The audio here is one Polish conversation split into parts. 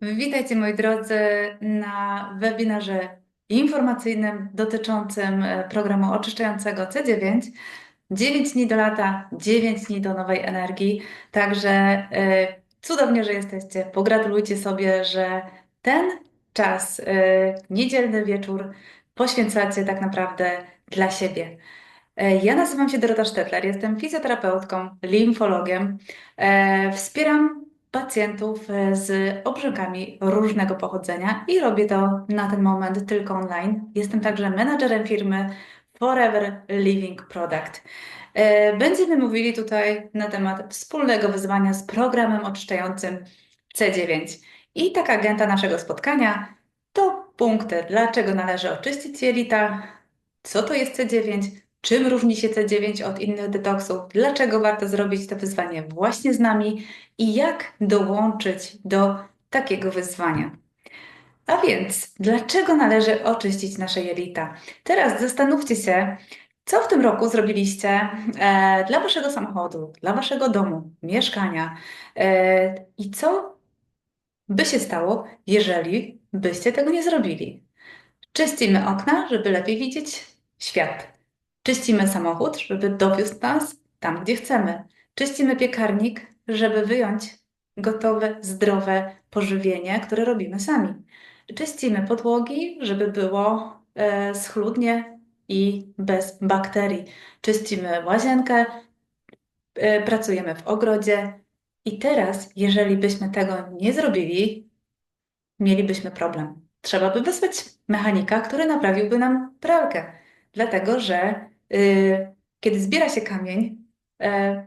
Witajcie moi drodzy na webinarze informacyjnym dotyczącym e, programu oczyszczającego C9. 9 dni do lata, 9 dni do nowej energii. Także e, cudownie, że jesteście. Pogratulujcie sobie, że ten czas, e, niedzielny wieczór, poświęcacie tak naprawdę dla siebie. Ja nazywam się Dorota Sztetler, jestem fizjoterapeutką, limfologiem. Wspieram pacjentów e, z obrzękami różnego pochodzenia i robię to na ten moment tylko online. Jestem także menadżerem firmy Forever Living Product. E, będziemy mówili tutaj na temat wspólnego wyzwania z programem oczyszczającym C9. I taka agenta naszego spotkania to punkty, dlaczego należy oczyścić jelita, co to jest C9, czym różni się C9 od innych detoksów, dlaczego warto zrobić to wyzwanie właśnie z nami i jak dołączyć do takiego wyzwania. A więc, dlaczego należy oczyścić nasze jelita? Teraz zastanówcie się, co w tym roku zrobiliście e, dla waszego samochodu, dla waszego domu, mieszkania e, i co by się stało, jeżeli byście tego nie zrobili. Czyścimy okna, żeby lepiej widzieć świat. Czyścimy samochód, żeby dowiózł nas tam, gdzie chcemy. Czyścimy piekarnik, żeby wyjąć gotowe, zdrowe pożywienie, które robimy sami. Czyścimy podłogi, żeby było e, schludnie i bez bakterii. Czyścimy łazienkę, e, pracujemy w ogrodzie. I teraz, jeżeli byśmy tego nie zrobili, mielibyśmy problem. Trzeba by wysłać mechanika, który naprawiłby nam pralkę, dlatego że kiedy zbiera się kamień, e,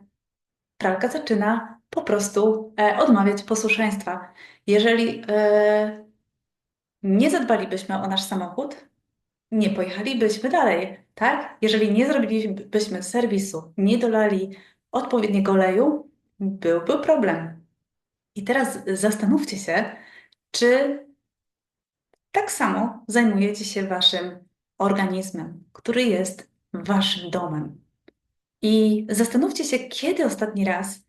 pralka zaczyna po prostu e, odmawiać posłuszeństwa. Jeżeli e, nie zadbalibyśmy o nasz samochód, nie pojechalibyśmy dalej, tak? Jeżeli nie zrobilibyśmy serwisu, nie dolali odpowiedniego oleju, byłby problem. I teraz zastanówcie się, czy tak samo zajmujecie się waszym organizmem, który jest waszym domem. I zastanówcie się, kiedy ostatni raz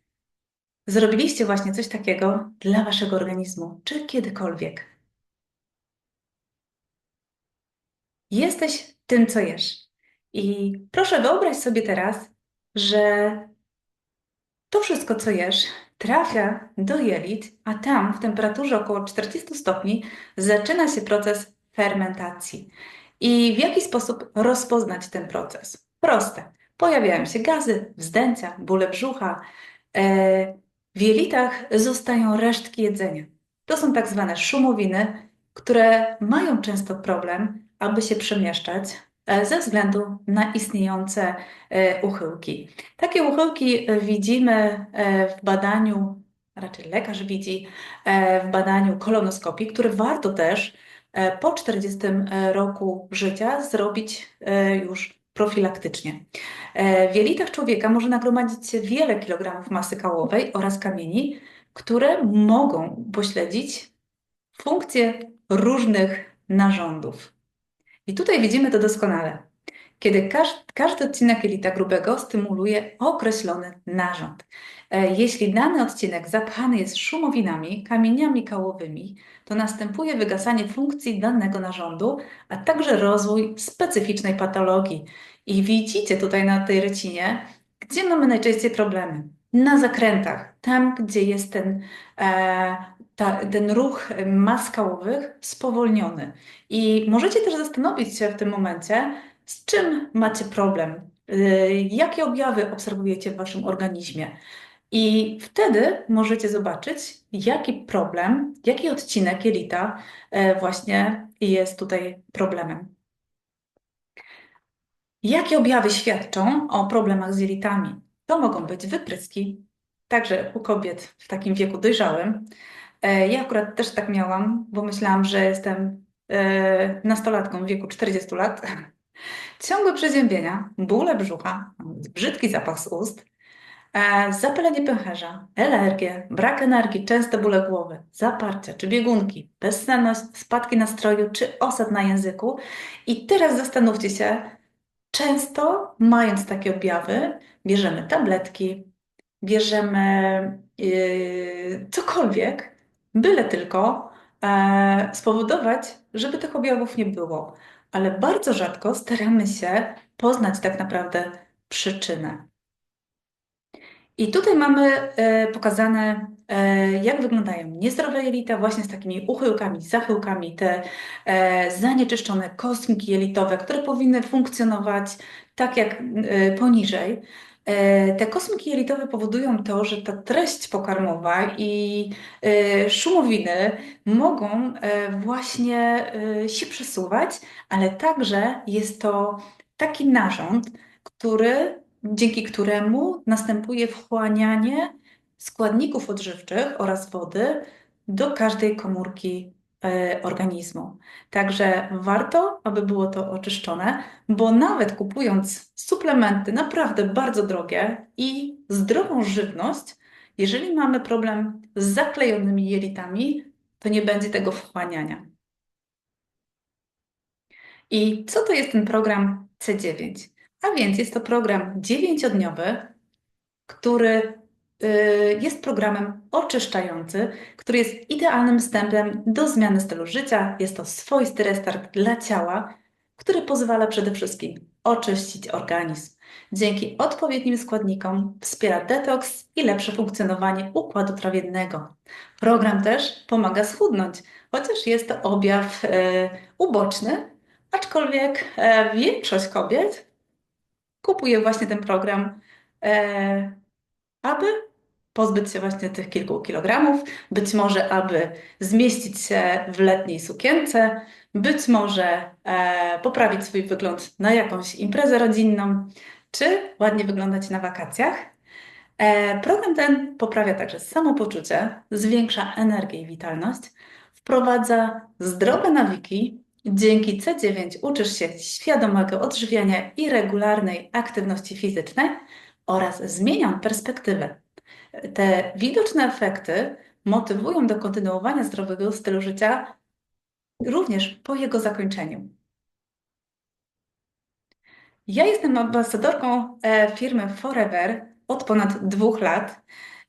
zrobiliście właśnie coś takiego dla waszego organizmu, czy kiedykolwiek. Jesteś tym, co jesz. I proszę wyobraź sobie teraz, że to wszystko, co jesz, trafia do jelit, a tam w temperaturze około 40 stopni zaczyna się proces fermentacji. I w jaki sposób rozpoznać ten proces? Proste. Pojawiają się gazy, wzdęcia, bóle brzucha. E, w jelitach zostają resztki jedzenia. To są tak zwane szumowiny, które mają często problem, aby się przemieszczać e, ze względu na istniejące e, uchyłki. Takie uchyłki widzimy w badaniu, raczej lekarz widzi w badaniu kolonoskopii, które warto też po 40 e, roku życia zrobić e, już profilaktycznie. W jelitach człowieka może nagromadzić się wiele kilogramów masy kałowej oraz kamieni, które mogą pośledzić funkcje różnych narządów. I tutaj widzimy to doskonale. Kiedy każdy, każdy odcinek jelita grubego stymuluje określony narząd. Jeśli dany odcinek zapchany jest szumowinami, kamieniami kałowymi, to następuje wygasanie funkcji danego narządu, a także rozwój specyficznej patologii. I widzicie tutaj na tej rycinie, gdzie mamy najczęściej problemy. Na zakrętach, tam gdzie jest ten, e, ta, ten ruch mas spowolniony. I możecie też zastanowić się w tym momencie, z czym macie problem, e, jakie objawy obserwujecie w waszym organizmie. I wtedy możecie zobaczyć, jaki problem, jaki odcinek jelita e, właśnie jest tutaj problemem. Jakie objawy świadczą o problemach z jelitami? To mogą być wypryski, także u kobiet w takim wieku dojrzałym. E, ja akurat też tak miałam, bo myślałam, że jestem e, nastolatką w wieku 40 lat. Ciągłe przeziębienia, bóle brzucha, brzydki zapach z ust, E, zapalenie pęcherza, alergie, brak energii, częste bóle głowy, zaparcia czy biegunki, bezsenność, spadki nastroju czy osad na języku. I teraz zastanówcie się, często mając takie objawy, bierzemy tabletki, bierzemy yy, cokolwiek, byle tylko e, spowodować, żeby tych objawów nie było, ale bardzo rzadko staramy się poznać tak naprawdę przyczynę. I tutaj mamy e, pokazane, e, jak wyglądają niezdrowe jelita, właśnie z takimi uchyłkami, zachyłkami, te e, zanieczyszczone kostki jelitowe, które powinny funkcjonować tak jak poniżej. Te kosmiki jelitowe powodują to, że ta treść pokarmowa i szumowiny mogą właśnie się przesuwać, ale także jest to taki narząd, który dzięki któremu następuje wchłanianie składników odżywczych oraz wody do każdej komórki e, organizmu. Także warto, aby było to oczyszczone, bo nawet kupując suplementy naprawdę bardzo drogie i zdrową żywność, jeżeli mamy problem z zaklejonymi jelitami, to nie będzie tego wchłaniania. I co to jest ten program C9? A więc jest to program dziewięciodniowy, który jest programem oczyszczający, który jest idealnym wstępem do zmiany stylu życia. Jest to swoisty restart dla ciała, który pozwala przede wszystkim oczyścić organizm. Dzięki odpowiednim składnikom wspiera detoks i lepsze funkcjonowanie układu trawiennego. Program też pomaga schudnąć, chociaż jest to objaw y, uboczny, aczkolwiek e, większość kobiet kupuje właśnie ten program, e, aby pozbyć się właśnie tych kilku kilogramów, być może aby zmieścić się w letniej sukience, być może e, poprawić swój wygląd na jakąś imprezę rodzinną, czy ładnie wyglądać na wakacjach. E, program ten poprawia także samopoczucie, zwiększa energię i witalność, wprowadza zdrowe nawyki, Dzięki C9 uczysz się świadomego odżywiania i regularnej aktywności fizycznej oraz zmieniam perspektywę. Te widoczne efekty motywują do kontynuowania zdrowego stylu życia również po jego zakończeniu. Ja jestem ambasadorką e, firmy Forever od ponad dwóch lat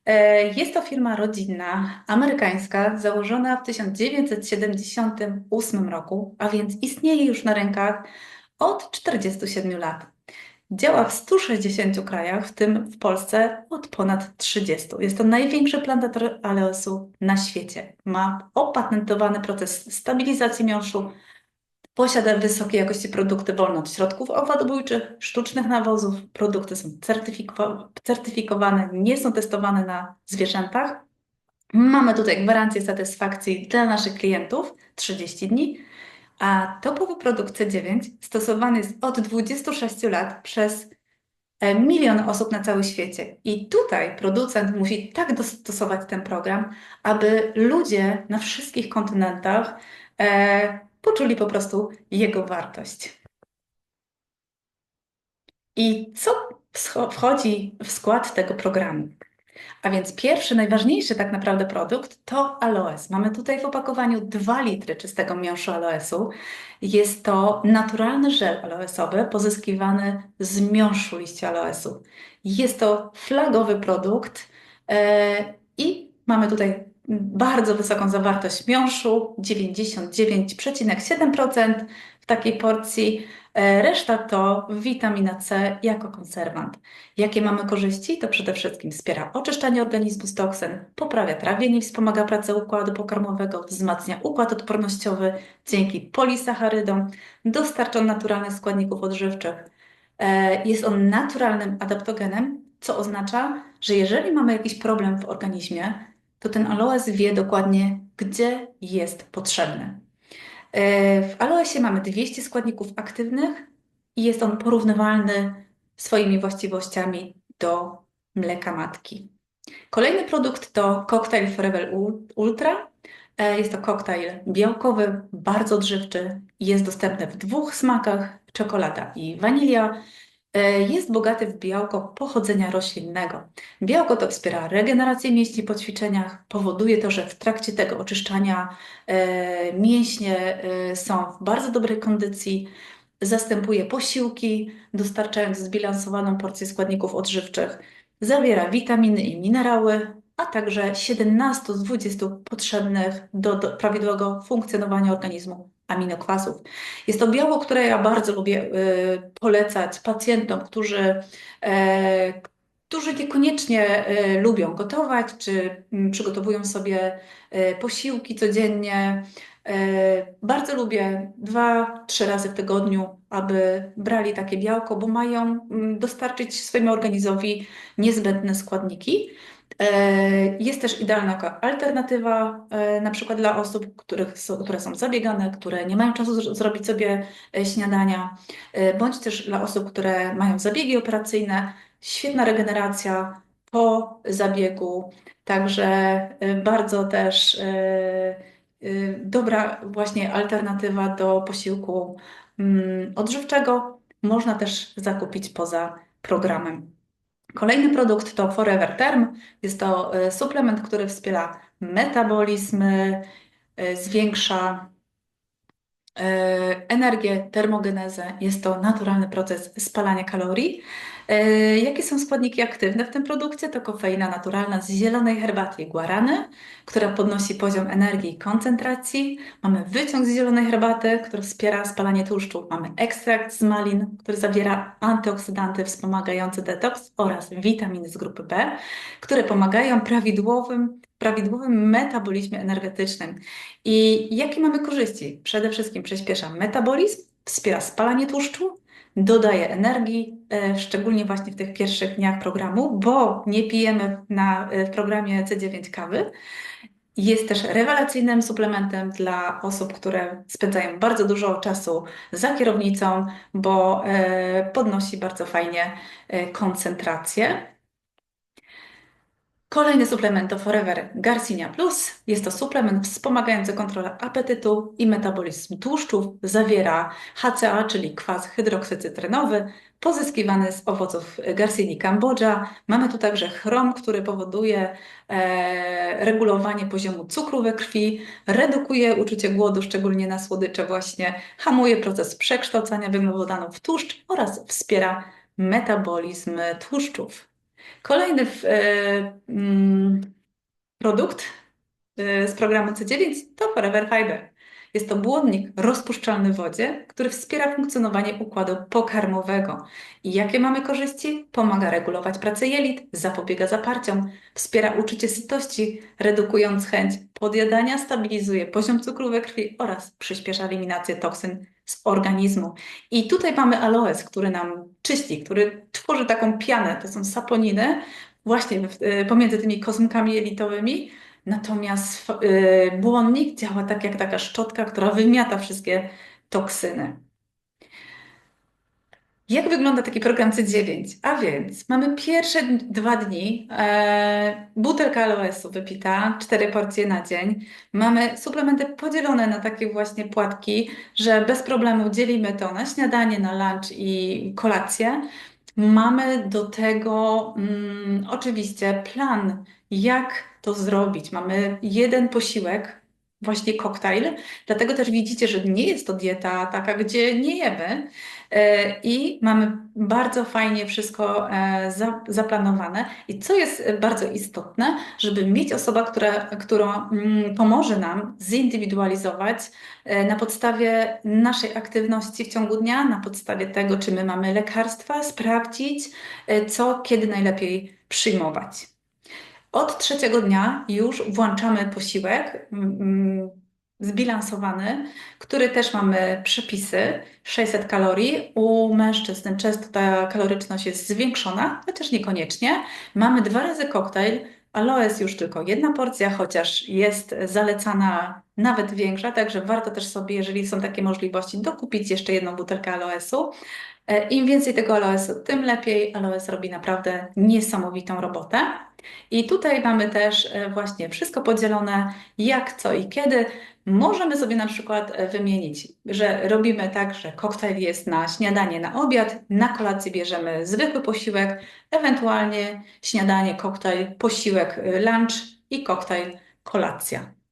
E, jest to firma rodzinna, amerykańska, założona w 1978 roku, a więc istnieje już na rynkach od 47 lat. Działa w 160 krajach, w tym w Polsce od ponad 30. Jest to największy plantator aloesu na świecie. Ma opatentowany proces stabilizacji miąższu, Posiada wysokiej jakości produkty wolne od środków owadobójczych, sztucznych nawozów. Produkty są certyfiko certyfikowane, nie są testowane na zwierzętach. Mamy tutaj gwarancję satysfakcji dla naszych klientów 30 dni, a topowy produkt C9 stosowany jest od 26 lat przez e, milion osób na całym świecie. I tutaj producent musi tak dostosować ten program, aby ludzie na wszystkich kontynentach e, poczuli po prostu jego wartość. I co wchodzi w skład tego programu? A więc pierwszy, najważniejszy tak naprawdę produkt to aloes. Mamy tutaj w opakowaniu 2 litry czystego miąższu aloesu. Jest to naturalny żel aloesowy pozyskiwany z miąższu liścia aloesu. Jest to flagowy produkt yy, i mamy tutaj bardzo wysoką zawartość miąższu, 99,7% w takiej porcji. E, reszta to witamina C jako konserwant. Jakie mamy korzyści? To przede wszystkim wspiera oczyszczanie organizmu z toksyn, poprawia trawienie, wspomaga pracę układu pokarmowego, wzmacnia układ odpornościowy dzięki polisacharydom, dostarcza naturalnych składników odżywczych. E, jest on naturalnym adaptogenem, co oznacza, że jeżeli mamy jakiś problem w organizmie, to ten aloes wie dokładnie, gdzie jest potrzebny. E, w aloesie mamy 200 składników aktywnych i jest on porównywalny swoimi właściwościami do mleka matki. Kolejny produkt to koktajl Forever Ultra. E, jest to koktajl białkowy, bardzo odżywczy. Jest dostępny w dwóch smakach: czekolada i wanilia. E, jest bogaty w białko pochodzenia roślinnego. Białko to wspiera regenerację mięśni po ćwiczeniach, powoduje to, że w trakcie tego oczyszczania e, mięśnie e, są w bardzo dobrej kondycji, zastępuje posiłki, dostarczając zbilansowaną porcję składników odżywczych, zawiera witaminy i minerały, a także 17 z 20 potrzebnych do, do prawidłowego funkcjonowania organizmu aminokwasów. Jest to białko, które ja bardzo lubię y, polecać pacjentom, którzy, e, którzy niekoniecznie e, lubią gotować, czy mm, przygotowują sobie e, posiłki codziennie. Bardzo lubię dwa, trzy razy w tygodniu, aby brali takie białko, bo mają mm, dostarczyć swojemu organizmowi niezbędne składniki. E, jest też idealna alternatywa, e, na przykład dla osób, których które są zabiegane, które nie mają czasu zrobić sobie e, śniadania, bądź też dla osób, które mają zabiegi operacyjne. Świetna regeneracja po zabiegu, także bardzo też dobra właśnie alternatywa do posiłku mm, odżywczego. Można też zakupić poza programem. Kolejny produkt to Forever Term. Jest to e, suplement, który wspiera metabolizm, e, zwiększa e, energię, termogenezę. Jest to naturalny proces spalania kalorii. E, jakie są składniki aktywne w tym produkcie? To kofeina naturalna z zielonej herbaty guarany, która podnosi poziom energii i koncentracji. Mamy wyciąg z zielonej herbaty, który wspiera spalanie tłuszczu. Mamy ekstrakt z malin, który zawiera antyoksydanty wspomagające detoks oraz witaminy z grupy B, które pomagają prawidłowym prawidłowym metabolizmie energetycznym. I jakie mamy korzyści? Przede wszystkim przyspiesza metabolizm, wspiera spalanie tłuszczu, dodaje energii, e, szczególnie właśnie w tych pierwszych dniach programu, bo nie pijemy na, e, w programie C9 kawy. Jest też rewelacyjnym suplementem dla osób, które spędzają bardzo dużo czasu za kierownicą, bo e, podnosi bardzo fajnie koncentrację. Kolejny suplement to Forever Garcinia Plus. Jest to suplement wspomagający kontrolę apetytu i metabolizm tłuszczów. Zawiera HCA, czyli kwas hydroksycytrynowy, pozyskiwany z owoców Garcini Kambodża. Mamy tu także chrom, który powoduje e, regulowanie poziomu cukru we krwi, redukuje uczucie głodu, szczególnie na słodycze właśnie, hamuje proces przekształcania węglowodanów w tłuszcz oraz wspiera metabolizm tłuszczów. Kolejny e, mm, produkt e, z programu C9 to Forever Fiber. Jest to błonnik rozpuszczalny w wodzie, który wspiera funkcjonowanie układu pokarmowego. I jakie mamy korzyści? Pomaga regulować pracę jelit, zapobiega zaparciom, wspiera uczucie sytości, redukując chęć podjadania, stabilizuje poziom cukru we krwi oraz przyspiesza eliminację toksyn z organizmu. I tutaj mamy aloes, który nam czyści, który tworzy taką pianę, to są saponiny, właśnie y, pomiędzy tymi kosmkami jelitowymi. Natomiast y, błonnik działa tak jak taka szczotka, która wymiata wszystkie toksyny. Jak wygląda taki program C9? A więc mamy pierwsze dwa dni, e, butelka aloesu wypita, cztery porcje na dzień. Mamy suplementy podzielone na takie właśnie płatki, że bez problemu dzielimy to na śniadanie, na lunch i kolację. Mamy do tego mm, oczywiście plan, jak to zrobić. Mamy jeden posiłek, właśnie koktajl, dlatego też widzicie, że nie jest to dieta taka, gdzie nie jemy, E, i mamy bardzo fajnie wszystko e, zaplanowane. I co jest bardzo istotne, żeby mieć osobę, która, która mm, pomoże nam zindywidualizować e, na podstawie naszej aktywności w ciągu dnia, na podstawie tego, czy my mamy lekarstwa, sprawdzić, co kiedy najlepiej przyjmować. Od trzeciego dnia już włączamy posiłek zbilansowany, który też mamy przepisy 600 kalorii. U mężczyzn często ta kaloryczność jest zwiększona, chociaż niekoniecznie. Mamy dwa razy koktajl. Aloes już tylko jedna porcja, chociaż jest zalecana nawet większa, także warto też sobie, jeżeli są takie możliwości, dokupić jeszcze jedną butelkę aloesu. E, Im więcej tego aloesu, tym lepiej. Aloes robi naprawdę niesamowitą robotę. I tutaj mamy też e, właśnie wszystko podzielone, jak, co i kiedy. Możemy sobie na przykład e, wymienić, że robimy tak, że koktajl jest na śniadanie, na obiad, na kolację bierzemy zwykły posiłek, ewentualnie śniadanie, koktajl, posiłek, lunch i koktajl, kolacja.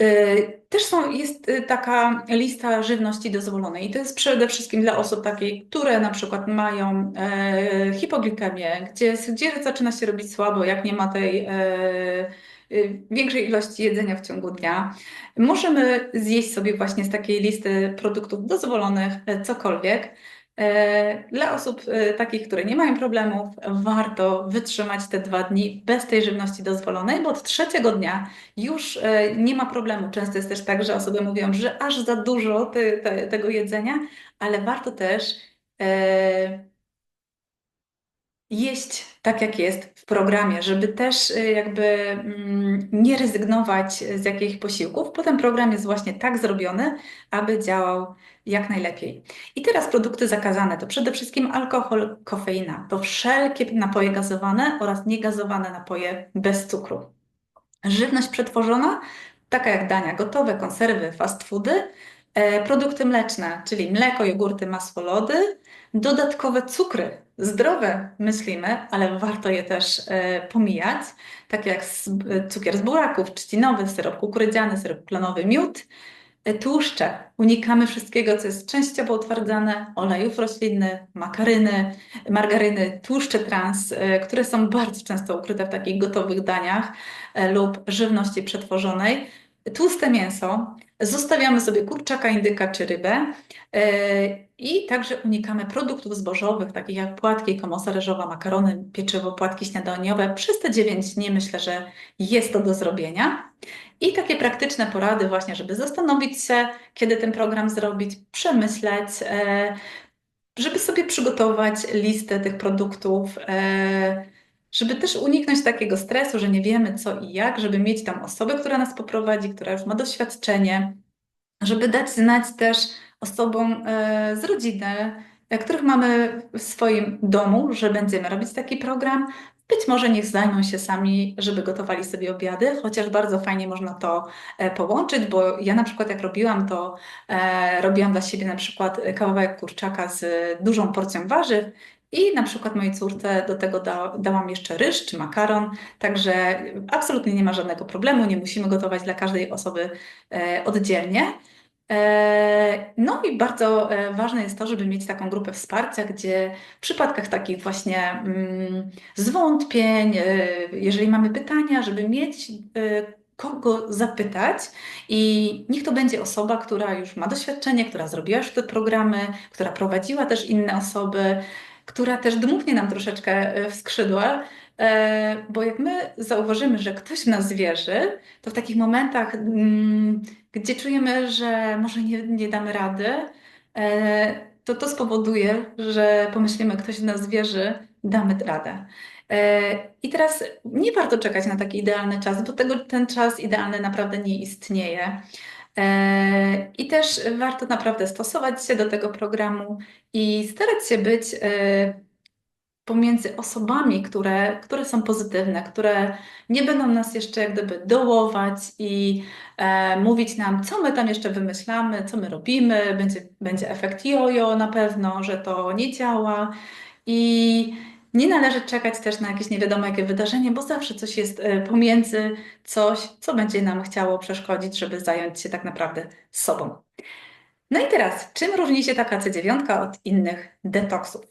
Y, też są, jest y, taka lista żywności dozwolonej i to jest przede wszystkim dla osób takich, które na przykład mają e, hipoglikemię, gdzie, gdzie zaczyna się robić słabo, jak nie ma tej e, y, większej ilości jedzenia w ciągu dnia. Możemy zjeść sobie właśnie z takiej listy produktów dozwolonych e, cokolwiek. E, dla osób e, takich, które nie mają problemów, warto wytrzymać te dwa dni bez tej żywności dozwolonej, bo od trzeciego dnia już e, nie ma problemu. Często jest też tak, że osoby mówią, że aż za dużo te, te, tego jedzenia, ale warto też jeść tak, jak jest w programie, żeby też y, jakby mm, nie rezygnować z jakichś posiłków. Potem program jest właśnie tak zrobiony, aby działał jak najlepiej. I teraz produkty zakazane to przede wszystkim alkohol, kofeina, to wszelkie napoje gazowane oraz niegazowane napoje bez cukru. Żywność przetworzona, taka jak dania gotowe, konserwy, fast foody, e, produkty mleczne, czyli mleko, jogurty, masło, lody, dodatkowe cukry, zdrowe myślimy, ale warto je też e, pomijać, tak jak e, cukier z buraków, trzcinowy, syrop kukurydziany, syrop klonowy, miód, e, tłuszcze. Unikamy wszystkiego, co jest częściowo utwardzane, olejów roślinnych, makaryny, margaryny, tłuszcze trans, które są bardzo często ukryte w takich gotowych daniach lub żywności przetworzonej. Tłuste mięso, zostawiamy sobie kurczaka, indyka czy rybę, i także unikamy produktów zbożowych, takich jak płatki, komosa ryżowa, makarony, pieczywo, płatki śniadaniowe. Przez te 9 dni myślę, że jest to do zrobienia. I takie praktyczne porady właśnie, żeby zastanowić się, kiedy ten program zrobić, przemyśleć, e, żeby sobie przygotować listę tych produktów, e, żeby też uniknąć takiego stresu, że nie wiemy co i jak, żeby mieć tam osobę, która nas poprowadzi, która już ma doświadczenie, żeby dać znać też osobom e, z rodziny, e, których mamy w swoim domu, że będziemy robić taki program. Być może niech zajmą się sami, żeby gotowali sobie obiady, chociaż bardzo fajnie można to e, połączyć, bo ja na przykład jak robiłam, to robiłam dla siebie na przykład kawałek kurczaka z dużą porcją warzyw i na przykład mojej córce do tego da, dałam jeszcze ryż czy makaron, także absolutnie nie ma żadnego problemu, nie musimy gotować dla każdej osoby oddzielnie. E, no i bardzo e, ważne jest to, żeby mieć taką grupę wsparcia, gdzie w przypadkach takich właśnie mm, zwątpień, e, jeżeli mamy pytania, żeby mieć kogo zapytać i niech to będzie osoba, która już ma doświadczenie, która zrobiła już te programy, która prowadziła też inne osoby, która też dmuchnie nam troszeczkę w skrzydła, bo jak my zauważymy, że ktoś w nas wierzy, to w takich momentach mm, gdzie czujemy, że może nie, nie damy rady, e, to to spowoduje, że pomyślimy, ktoś w nas wierzy, damy radę. E, I teraz nie warto czekać na taki idealny czas, bo tego, ten czas idealny naprawdę nie istnieje. E, I też warto naprawdę stosować się do tego programu i starać się być pomiędzy osobami, które, które są pozytywne, które nie będą nas jeszcze jak gdyby dołować i e, mówić nam, co my tam jeszcze wymyślamy, co my robimy, będzie, będzie efekt jojo na pewno, że to nie działa. I nie należy czekać też na jakieś nie wiadomo jakie wydarzenie, bo zawsze coś jest e, pomiędzy, coś, co będzie nam chciało przeszkodzić, żeby zająć się tak naprawdę sobą. No i teraz, czym różni się taka C9 od innych detoksów?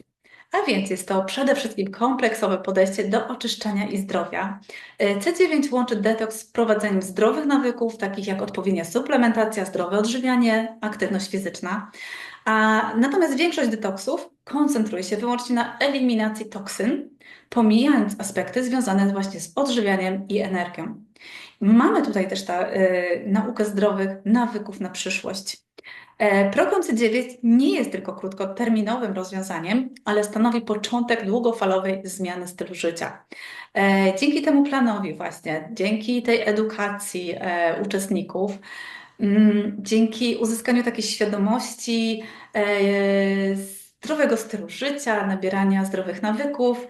A więc jest to przede wszystkim kompleksowe podejście do oczyszczania i zdrowia. E, C9 łączy detoks z prowadzeniem zdrowych nawyków, takich jak odpowiednia suplementacja, zdrowe odżywianie, aktywność fizyczna. A natomiast większość detoksów koncentruje się wyłącznie na eliminacji toksyn, pomijając aspekty związane właśnie z odżywianiem i energią. Mamy tutaj też ta y, naukę zdrowych nawyków na przyszłość. E, Program C9 nie jest tylko krótkoterminowym rozwiązaniem, ale stanowi początek długofalowej zmiany stylu życia. E, dzięki temu planowi właśnie, dzięki tej edukacji e, uczestników, mm, dzięki uzyskaniu takiej świadomości zdrowego stylu życia, nabierania zdrowych nawyków,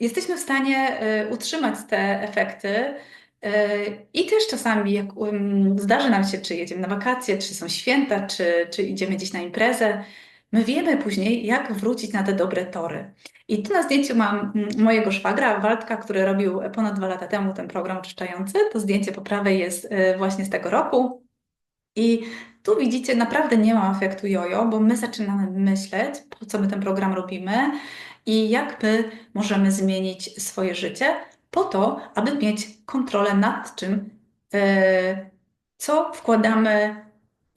jesteśmy w stanie utrzymać te efekty i też czasami, jak zdarzy nam się, czy jedziemy na wakacje, czy są święta, czy, czy idziemy gdzieś na imprezę, my wiemy później, jak wrócić na te dobre tory. I tu na zdjęciu mam mm, mojego szwagra, Waldka, który robił ponad dwa lata temu ten program oczyszczający. To zdjęcie po prawej jest y, właśnie z tego roku. I tu widzicie, naprawdę nie ma efektu jojo, bo my zaczynamy myśleć, po co my ten program robimy i jak my możemy zmienić swoje życie po to, aby mieć kontrolę nad czym, y, co wkładamy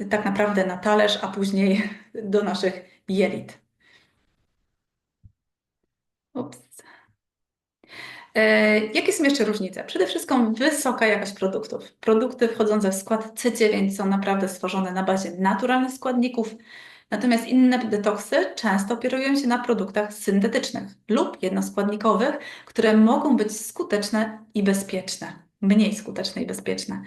tak naprawdę na talerz, a później do naszych jelit. Ups. E, jakie są jeszcze różnice? Przede wszystkim wysoka jakość produktów. Produkty wchodzące w skład C9 są naprawdę stworzone na bazie naturalnych składników, natomiast inne detoksy często operują się na produktach syntetycznych lub jednoskładnikowych, które mogą być skuteczne i bezpieczne mniej skuteczne i bezpieczne.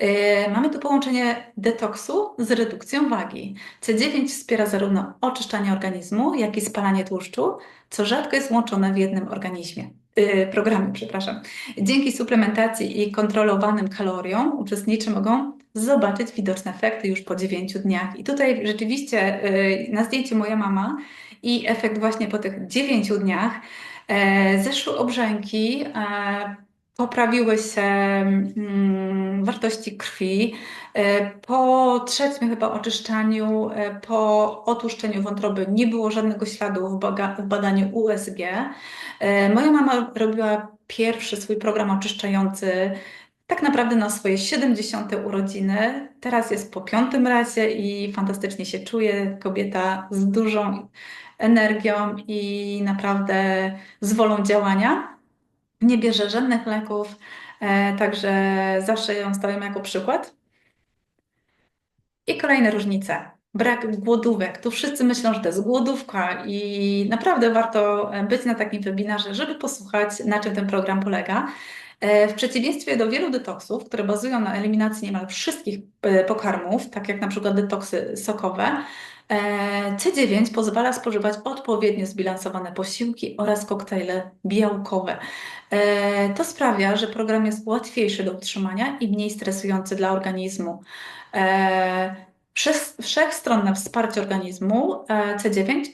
Yy, mamy tu połączenie detoksu z redukcją wagi. C9 wspiera zarówno oczyszczanie organizmu, jak i spalanie tłuszczu, co rzadko jest łączone w jednym organizmie. Yy, programie, przepraszam. Dzięki suplementacji i kontrolowanym kaloriom uczestnicy mogą zobaczyć widoczne efekty już po 9 dniach. I tutaj rzeczywiście yy, na zdjęciu moja mama i efekt właśnie po tych 9 dniach zeszły obrzęki, poprawiły się mm, wartości krwi. E, po trzecim chyba oczyszczaniu, e, po otłuszczeniu wątroby nie było żadnego śladu w, w badaniu USG. E, moja mama robiła pierwszy swój program oczyszczający tak naprawdę na swoje 70. urodziny. Teraz jest po piątym razie i fantastycznie się czuje. Kobieta z dużą energią i naprawdę z wolą działania nie bierze żadnych leków, e, także zawsze ją stawiam jako przykład. I kolejne różnice. Brak głodówek. Tu wszyscy myślą, że to jest głodówka i naprawdę warto być na takim webinarze, żeby posłuchać, na czym ten program polega. E, w przeciwieństwie do wielu detoksów, które bazują na eliminacji niemal wszystkich e, pokarmów, tak jak na przykład detoksy sokowe, C9 pozwala spożywać odpowiednio zbilansowane posiłki oraz koktajle białkowe. E, to sprawia, że program jest łatwiejszy do utrzymania i mniej stresujący dla organizmu. E, wszechstronne wsparcie organizmu e, C9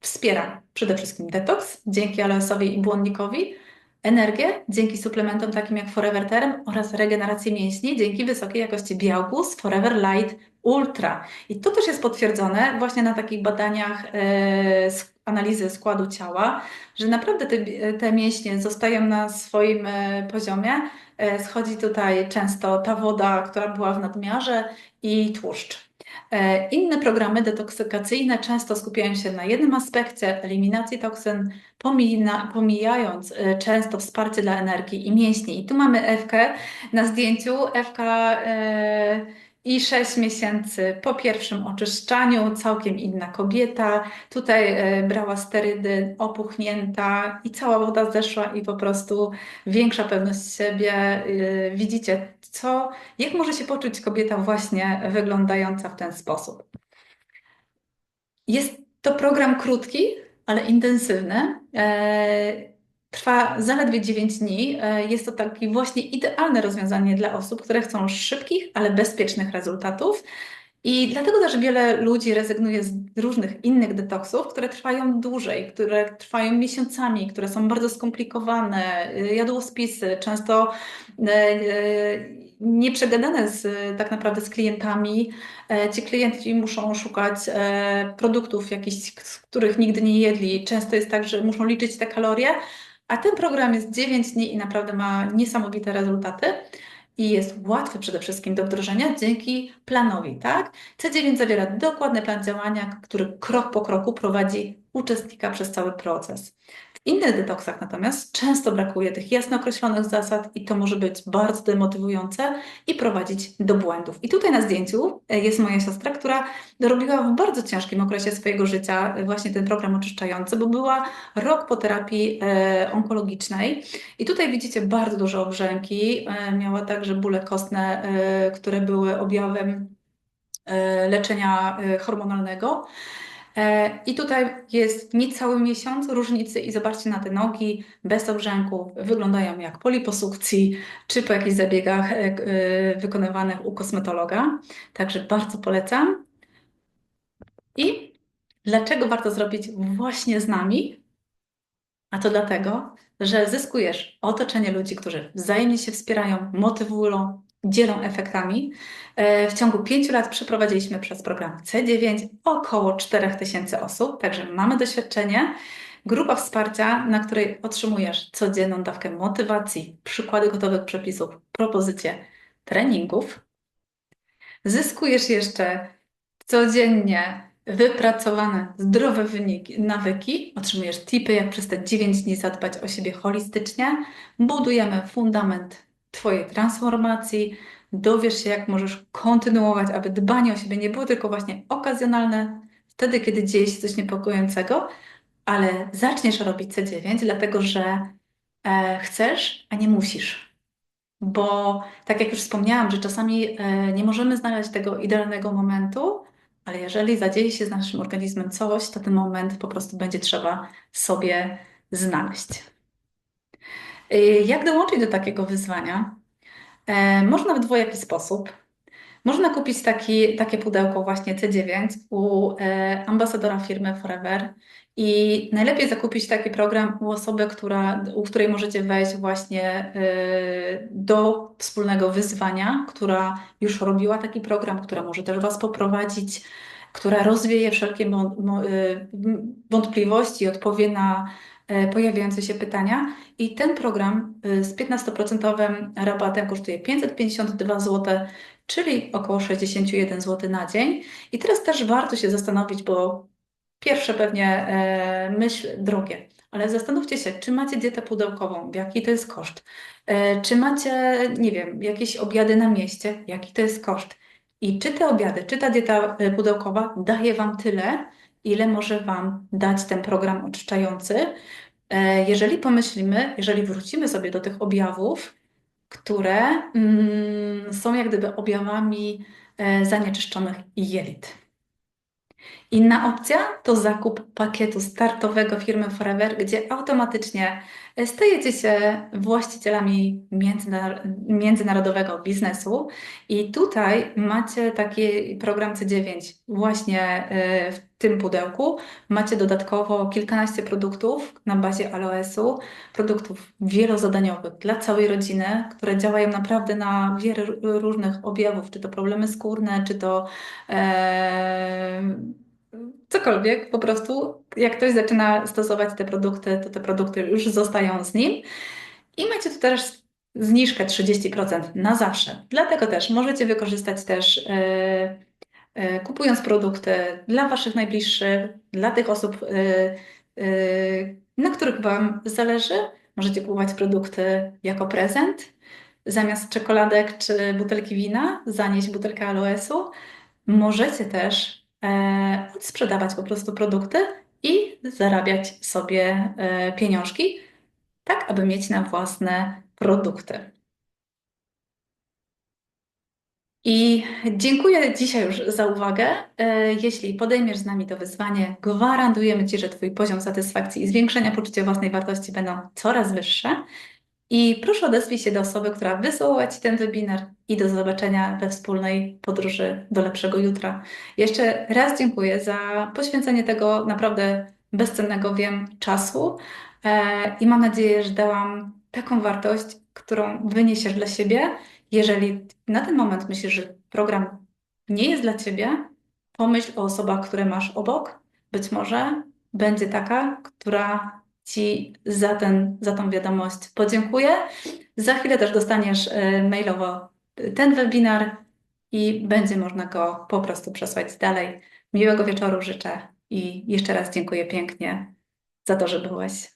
wspiera przede wszystkim detoks dzięki alesowi i błonnikowi, energię dzięki suplementom takim jak Forever Term oraz regenerację mięśni dzięki wysokiej jakości białku z Forever Light Ultra. I to też jest potwierdzone właśnie na takich badaniach e, analizy składu ciała, że naprawdę te, te mięśnie zostają na swoim e, poziomie. E, schodzi tutaj często ta woda, która była w nadmiarze i tłuszcz. Inne programy detoksykacyjne często skupiają się na jednym aspekcie eliminacji toksyn, pomijając często wsparcie dla energii i mięśni. I tu mamy Ewkę na zdjęciu. Ewka e, i 6 miesięcy po pierwszym oczyszczaniu, całkiem inna kobieta. Tutaj brała sterydy, opuchnięta i cała woda zeszła i po prostu większa pewność siebie. Widzicie, co, jak może się poczuć kobieta właśnie wyglądająca w ten sposób. Jest to program krótki, ale intensywny. E, trwa zaledwie 9 dni. E, jest to takie właśnie idealne rozwiązanie dla osób, które chcą szybkich, ale bezpiecznych rezultatów. I dlatego też wiele ludzi rezygnuje z różnych innych detoksów, które trwają dłużej, które trwają miesiącami, które są bardzo skomplikowane, y, jadłospisy, często y, nieprzegadane z, tak naprawdę z klientami. E, ci klienci muszą szukać e, produktów jakichś, z których nigdy nie jedli. Często jest tak, że muszą liczyć te kalorie, a ten program jest 9 dni i naprawdę ma niesamowite rezultaty i jest łatwy przede wszystkim do wdrożenia dzięki planowi, tak? C9 zawiera dokładny plan działania, który krok po kroku prowadzi uczestnika przez cały proces. Innych detoksach natomiast często brakuje tych jasno określonych zasad i to może być bardzo demotywujące i prowadzić do błędów. I tutaj na zdjęciu e, jest moja siostra, która robiła w bardzo ciężkim okresie swojego życia e, właśnie ten program oczyszczający, bo była rok po terapii e, onkologicznej i tutaj widzicie bardzo duże obrzęki. Miała także bóle kostne, które były objawem leczenia hormonalnego. E, I tutaj jest niecały miesiąc różnicy i zobaczcie na te nogi bez obrzęków, wyglądają jak po liposukcji czy po jakichś zabiegach e, e, wykonywanych u kosmetologa. Także bardzo polecam. I Dlaczego warto zrobić właśnie z nami? A to dlatego, że zyskujesz otoczenie ludzi, którzy wzajemnie się wspierają, motywują, dzielą efektami. E, w ciągu pięciu lat przeprowadziliśmy przez program C9 około 4000 osób, także mamy doświadczenie. Grupa wsparcia, na której otrzymujesz codzienną dawkę motywacji, przykłady gotowych przepisów, propozycje treningów. Zyskujesz jeszcze codziennie wypracowane, zdrowe wyniki, nawyki. Otrzymujesz tipy, jak przez te 9 dni zadbać o siebie holistycznie. Budujemy fundament Twojej transformacji. Dowiesz się, jak możesz kontynuować, aby dbanie o siebie nie było tylko właśnie okazjonalne, wtedy, kiedy dzieje się coś niepokojącego, ale zaczniesz robić C9, dlatego że e, chcesz, a nie musisz. Bo tak jak już wspomniałam, że czasami e, nie możemy znaleźć tego idealnego momentu, ale jeżeli zadzieje się z naszym organizmem coś, to ten moment po prostu będzie trzeba sobie znaleźć. E, jak dołączyć do takiego wyzwania? E, można w dwojaki sposób. Można kupić taki, takie pudełko właśnie C9 u e, ambasadora firmy Forever i najlepiej zakupić taki program u osoby, która, u której możecie wejść właśnie e, do wspólnego wyzwania, która już robiła taki program, która może też Was poprowadzić, która rozwieje wszelkie wątpliwości, odpowie na pojawiające się pytania. I ten program e, z 15% rabatem kosztuje 552 zł, czyli około 61 zł na dzień. I teraz też warto się zastanowić, bo pierwsze pewnie e, myśl drogie, ale zastanówcie się, czy macie dietę pudełkową, jaki to jest koszt? Czy macie, nie wiem, jakieś obiady na mieście, jaki to jest koszt? I czy te obiady, czy ta dieta pudełkowa daje Wam tyle, ile może Wam dać ten program oczyszczający. E, jeżeli pomyślimy, jeżeli wrócimy sobie do tych objawów, które mm, są jak gdyby objawami e, zanieczyszczonych jelit. Inna opcja to zakup pakietu startowego firmy Forever, gdzie automatycznie stajecie się właścicielami międzynarodowego biznesu i tutaj macie taki program C9 właśnie e, w tym pudełku. Macie dodatkowo kilkanaście produktów na bazie aloesu, produktów wielozadaniowych dla całej rodziny, które działają naprawdę na wiele różnych objawów, czy to problemy skórne, czy to e, cokolwiek, po prostu jak ktoś zaczyna stosować te produkty, to te produkty już zostają z nim. I macie tu też zniżkę 30% na zawsze. Dlatego też możecie wykorzystać też yy, kupując produkty dla Waszych najbliższych, dla tych osób, yy, na których Wam zależy. Możecie kupować produkty jako prezent. Zamiast czekoladek czy butelki wina, zanieść butelkę aloesu. Możecie też e, odsprzedawać po prostu produkty i zarabiać sobie e, pieniążki, tak aby mieć na własne produkty. I dziękuję dzisiaj już za uwagę. E, jeśli podejmiesz z nami to wyzwanie, gwarantujemy Ci, że Twój poziom satysfakcji i zwiększenia poczucia własnej wartości będą coraz wyższe. I proszę odezwij się do osoby, która wysłała Ci ten webinar i do zobaczenia we wspólnej podróży do lepszego jutra. Jeszcze raz dziękuję za poświęcenie tego naprawdę bezcennego, wiem, czasu e, i mam nadzieję, że dałam taką wartość, którą wyniesiesz dla siebie. Jeżeli na ten moment myślisz, że program nie jest dla Ciebie, pomyśl o osobach, które masz obok. Być może będzie taka, która Ci za, ten, za tą wiadomość podziękuję. Za chwilę też dostaniesz e, mailowo ten webinar i będzie można go po prostu przesłać dalej. Miłego wieczoru życzę i jeszcze raz dziękuję pięknie za to, że byłeś.